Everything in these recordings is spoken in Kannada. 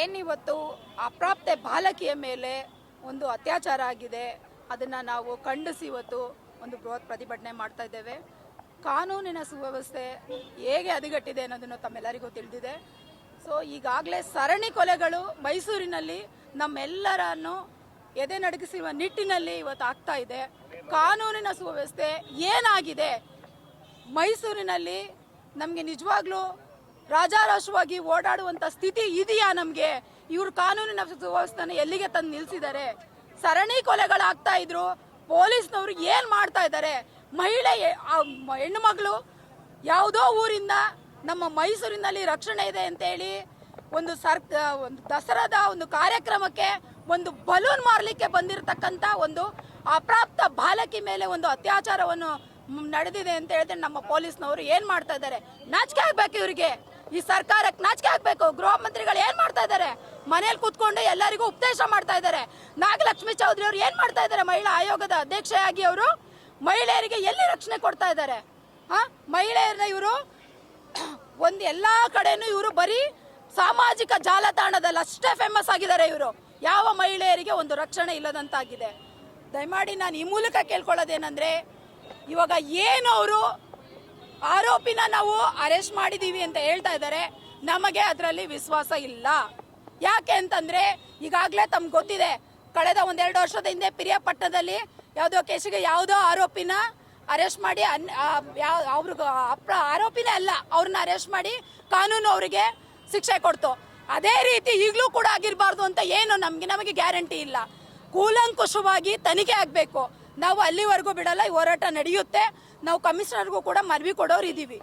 ಏನಿವತ್ತು ಅಪ್ರಾಪ್ತೆ ಬಾಲಕಿಯ ಮೇಲೆ ಒಂದು ಅತ್ಯಾಚಾರ ಆಗಿದೆ, ಅದನ್ನು ನಾವು ಖಂಡಿಸಿ ಇವತ್ತು ಒಂದು ಬೃಹತ್ ಪ್ರತಿಭಟನೆ ಮಾಡ್ತಾ ಇದ್ದೇವೆ. ಕಾನೂನಿನ ಸುವ್ಯವಸ್ಥೆ ಹೇಗೆ ಹದಗೆಟ್ಟಿದೆ ಅನ್ನೋದನ್ನು ತಮ್ಮೆಲ್ಲರಿಗೂ ತಿಳಿದಿದೆ. ಸೊ ಈಗಾಗಲೇ ಸರಣಿ ಕೊಲೆಗಳು ಮೈಸೂರಿನಲ್ಲಿ ನಮ್ಮೆಲ್ಲರನ್ನು ಎದೆ ನಡಗಿಸುವ ನಿಟ್ಟಿನಲ್ಲಿ ಇವತ್ತು ಆಗ್ತಾ ಇದೆ. ಕಾನೂನಿನ ಸುವ್ಯವಸ್ಥೆ ಏನಾಗಿದೆ? ಮೈಸೂರಿನಲ್ಲಿ ನಮಗೆ ನಿಜವಾಗ್ಲೂ ರಾಜಾರಾಷ್ಟ್ರವಾಗಿ ಓಡಾಡುವಂತ ಸ್ಥಿತಿ ಇದೆಯಾ ನಮಗೆ? ಇವರು ಕಾನೂನಿನ ಸುವ್ಯವಸ್ಥೆನ ಎಲ್ಲಿಗೆ ತಂದು ನಿಲ್ಸಿದ್ದಾರೆ? ಸರಣಿ ಕೊಲೆಗಳಾಗ್ತಾ ಇದ್ರು, ಪೊಲೀಸ್ನವರು ಏನ್ ಮಾಡ್ತಾ ಇದ್ದಾರೆ? ಮಹಿಳೆ ಹೆಣ್ಣು ಮಗಳು ಯಾವುದೋ ಊರಿಂದ ನಮ್ಮ ಮೈಸೂರಿನಲ್ಲಿ ರಕ್ಷಣೆ ಇದೆ ಅಂತೇಳಿ ಒಂದು ಸರ್ ಒಂದು ದಸರಾದ ಒಂದು ಕಾರ್ಯಕ್ರಮಕ್ಕೆ ಒಂದು ಬಲೂನ್ ಮಾರಲಿಕ್ಕೆ ಬಂದಿರತಕ್ಕಂತ ಒಂದು ಅಪ್ರಾಪ್ತ ಬಾಲಕಿ ಮೇಲೆ ಒಂದು ಅತ್ಯಾಚಾರವನ್ನು ನಡೆದಿದೆ ಅಂತ ಹೇಳಿದ್ರೆ ನಮ್ಮ ಪೊಲೀಸ್ನವರು ಏನು ಮಾಡ್ತಾ ಇದ್ದಾರೆ? ನಾಚಿಕೆ ಆಗ್ಬೇಕು ಇವ್ರಿಗೆ. ಈ ಸರ್ಕಾರಕ್ಕೆ ನಾಚಿಕೆ ಆಗ್ಬೇಕು. ಗೃಹ ಮಂತ್ರಿಗಳು ಏನ್ ಮಾಡ್ತಾ ಇದ್ದಾರೆ? ಮನೇಲಿ ಕೂತ್ಕೊಂಡು ಎಲ್ಲರಿಗೂ ಉಪದೇಶ ಮಾಡ್ತಾ ಇದ್ದಾರೆ. ನಾಗಲಕ್ಷ್ಮಿ ಚೌಧರಿ ಅವರು ಏನ್ ಮಾಡ್ತಾ ಇದ್ದಾರೆ? ಮಹಿಳಾ ಆಯೋಗದ ಅಧ್ಯಕ್ಷೆಯಾಗಿ ಅವರು ಮಹಿಳೆಯರಿಗೆ ಎಲ್ಲಿ ರಕ್ಷಣೆ ಕೊಡ್ತಾ ಇದ್ದಾರೆ? ಆ ಮಹಿಳೆಯರನ್ನ ಇವರು ಒಂದು ಎಲ್ಲಾ ಕಡೆನೂ ಇವರು ಬರೀ ಸಾಮಾಜಿಕ ಜಾಲತಾಣದಲ್ಲಿ ಅಷ್ಟೇ ಫೇಮಸ್ ಆಗಿದ್ದಾರೆ ಇವರು. ಯಾವ ಮಹಿಳೆಯರಿಗೆ ಒಂದು ರಕ್ಷಣೆ ಇಲ್ಲದಂತಾಗಿದೆ. ದಯಮಾಡಿ ನಾನು ಈ ಮೂಲಕ ಕೇಳ್ಕೊಳ್ಳೋದೇನೆಂದ್ರೆ, ಇವಾಗ ಏನು ಅವರು ಆರೋಪಿನ ನಾವು ಅರೆಸ್ಟ್ ಮಾಡಿದೀವಿ ಅಂತ ಹೇಳ್ತಾ ಇದ್ದಾರೆ. ನಮಗೆ ಅದರಲ್ಲಿ ವಿಶ್ವಾಸ ಇಲ್ಲ. ಯಾಕೆ ಅಂತಂದ್ರೆ ಈಗಾಗಲೇ ತಮ್ಗೆ ಗೊತ್ತಿದೆ, ಕಳೆದ ಒಂದೆರಡು ವರ್ಷದ ಹಿಂದೆ ಪಿರಿಯಾಪಟ್ಟಣದಲ್ಲಿ ಯಾವುದೋ ಕೇಸಿಗೆ ಯಾವುದೋ ಆರೋಪಿನ ಅರೆಸ್ಟ್ ಮಾಡಿ ಅನ್ ಯಾವ ಅವ್ರಿಗೆ ಅಪ್ರ, ಆರೋಪಿನೇ ಅಲ್ಲ, ಅವ್ರನ್ನ ಅರೆಸ್ಟ್ ಮಾಡಿ ಕಾನೂನು ಅವರಿಗೆ ಶಿಕ್ಷೆ ಕೊಡ್ತು. ಅದೇ ರೀತಿ ಈಗಲೂ ಕೂಡ ಆಗಿರಬಾರ್ದು ಅಂತ ಏನು ನಮಗೆ ನಮಗೆ ಗ್ಯಾರಂಟಿ ಇಲ್ಲ. ಕೂಲಂಕುಷವಾಗಿ ತನಿಖೆ ಆಗಬೇಕು. ನಾವು ಅಲ್ಲಿವರೆಗೂ ಬಿಡಲ್ಲ ಈ ಹೋರಾಟ ನಡೆಯುತ್ತೆ. ನಾವು ಕಮಿಷನರ್ಗೂ ಕೂಡ ಮನವಿ ಕೊಡೋರು ಇದ್ದೀರಾ?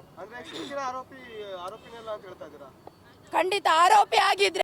ಖಂಡಿತ ಆರೋಪಿ ಆಗಿದ್ರೆ